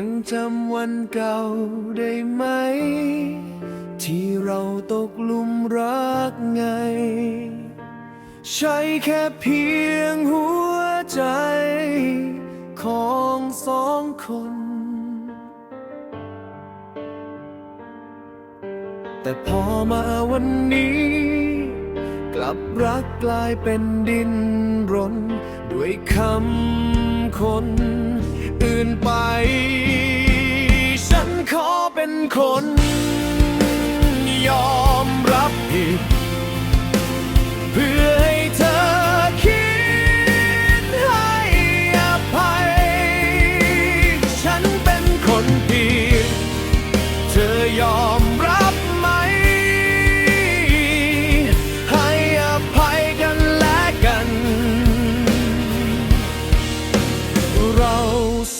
ังจำวันเก่าได้ไหม ที่เราตกหลุมรักไง ใช่แค่เพียงหัวใจ ของสองคน แต่พอมาวันนี้ กลับรักกลายเป็นดินรน ด้วยคำ คนอื่นไป ฉันขอเป็นคน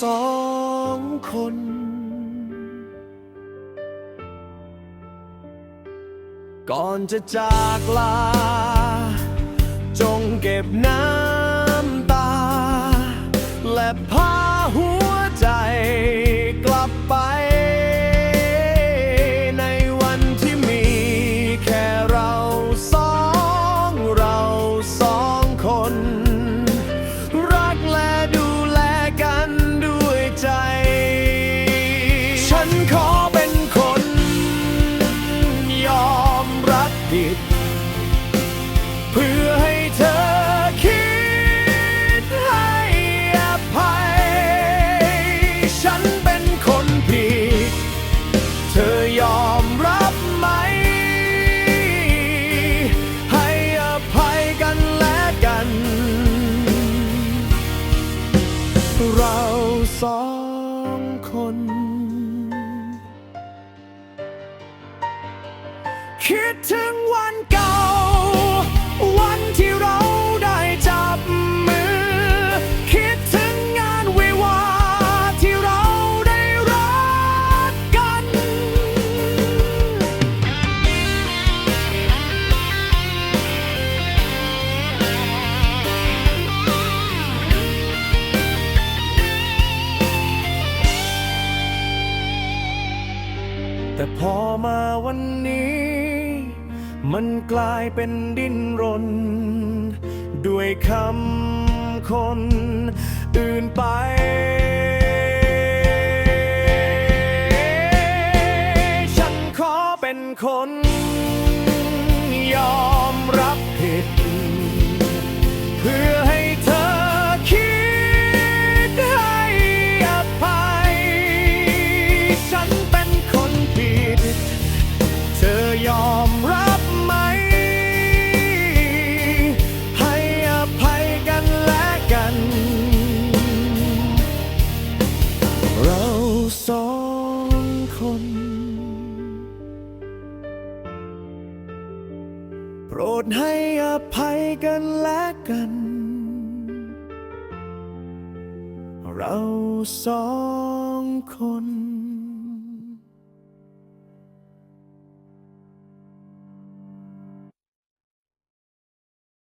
สองคน ก่อนจะจากลา จงเก็บน้ำตา และพา ผิด เพื่อให้เธอคิดให้อภัย ฉันเป็นคนผิด เธอยอมรับไหม ให้อภัยกันและกัน เราสอง คิดถึงวัน แต่พอมาวันนี้ มันกลายเป็นดินรน ด้วยคำคนอื่นไป น โปรดให้อภัยกันและกัน เราสองคน